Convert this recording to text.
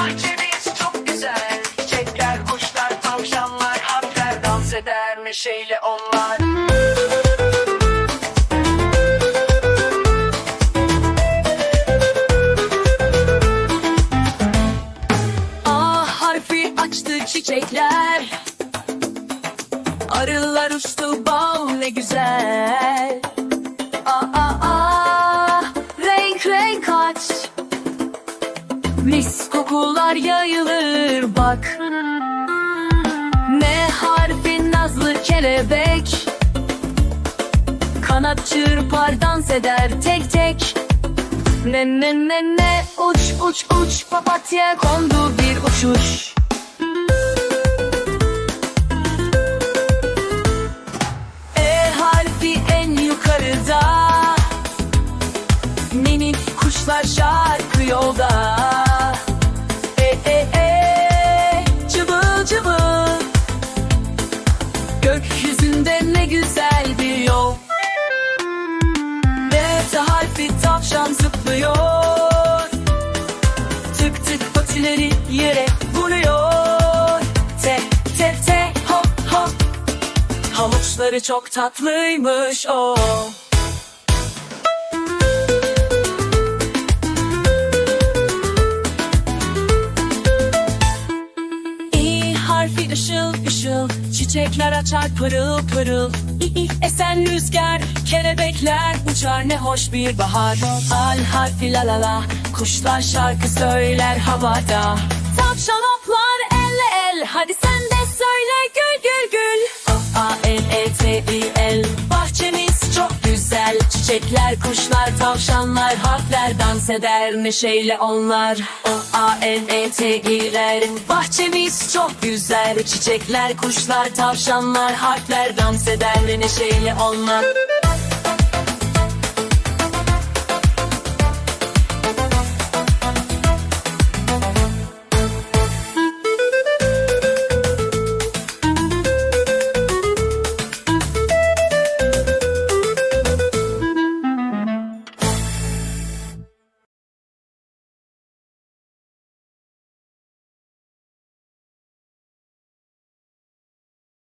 Bahçemiz çok güzel. Çiçekler, kuşlar, tavşanlar, harfler dans eder neşeyle onlar. A harfi açtı çiçekler Arılar uçtu bal ne güzel Mis kokular yayılır bak. Ne harfi nazlı kelebek. Kanat çırpar dans eder tek tek. Ne ne ne ne uç uç uç papatya kondu bir uçuş. E harfi en yukarıda kuşlar şarkı yolda. E e e cıvıl cıvıl. Gökyüzünde ne güzel bir yol. D harfi tavşan zıplıyor. Tık tık patileri yere vuruyor. Te te te hop hop Havuçları çok tatlıymış o. İ Çiçekler açar pırıl pırıl. Esen rüzgar Kelebekler uçar. Ne hoş bir bahar. Al harfi la la la Kuşlar şarkı söyler havada. Tavşan hoplar el Hadi sen de söyle gül gül gül. A Çiçekler, kuşlar, tavşanlar Harfler dans eder neşeyle onlar. O A L E T L Bahçemiz çok güzel. Çiçekler, kuşlar, tavşanlar Harfler dans eder neşeyle onlar